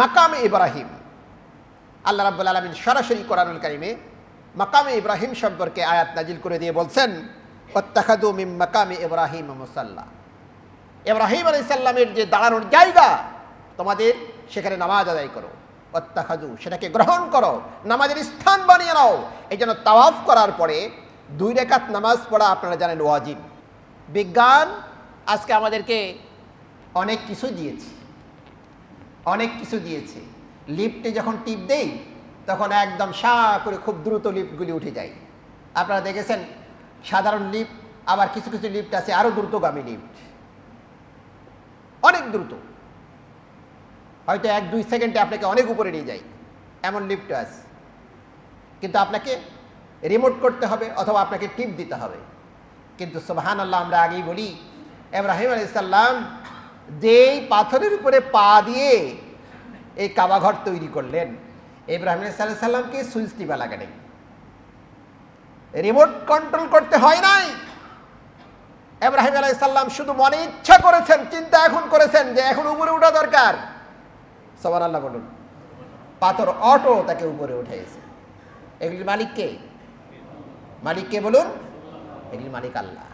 মাকামে ইব্রাহিম। আল্লাহ রাব্বুল আলমিন সরাসরি কোরআনুল কারিমে মাকামে ইব্রাহিম সম্পর্কে আয়াত নাজিল করে দিয়ে বলছেন মিম মাকামে ইব্রাহিম মুসাল্লাহ ইব্রাহিম আলাই সাল্লামের যে দাঁড়ানোর জায়গা, তোমাদের সেখানে নামাজ আদায় করো। অত্যাখাজু সেটাকে গ্রহণ করো, নামাজের স্থান বানিয়ে নাও। এই জন্য তাওয়াফ করার পরে দুই রেখাত নামাজ পড়া আপনারা জানেন ওয়াজিব। বিজ্ঞান আজকে আমাদেরকে অনেক কিছু দিয়েছে। অনেক কিছু দিয়েছে। লিফটে যখন টিপ দেই, তখন একদম সা করে খুব দ্রুত লিফটগুলি উঠে যায়। আপনারা দেখেছেন, সাধারণ লিফট আবার কিছু কিছু লিফট আছে আরও দ্রুতগামী লিফট অনেক দ্রুত। হয়তো এক দুই সেকেন্ডে আপনাকে অনেক উপরে নিয়ে যায়, এমন লিফট আছে। কিন্তু আপনাকে রিমোট করতে হবে, অথবা আপনাকে টিপ দিতে হবে। কিন্তু সোবাহান আল্লাহ আমরা আগেই বলি এব্রাহিম আলাইসাল্লাম যেই পাথরের উপরে পা দিয়ে এই কাবাঘর তৈরি করলেন, ইব্রাহিম আলাইসাল্লাহ সাল্লামকে সুইচ টিপা লাগে রিমোট কন্ট্রোল করতে হয় নাই। এব্রাহিম আলাইসাল্লাম শুধু মনে ইচ্ছা করেছেন, চিন্তা এখন করেছেন যে এখন উপরে ওঠা দরকার। সবার আল্লাহ বলুন, পাথর অটো তাকে উপরে উঠেছে এগুলির মালিককে মালিককে বলুন? এগুলির মালিক আল্লাহ।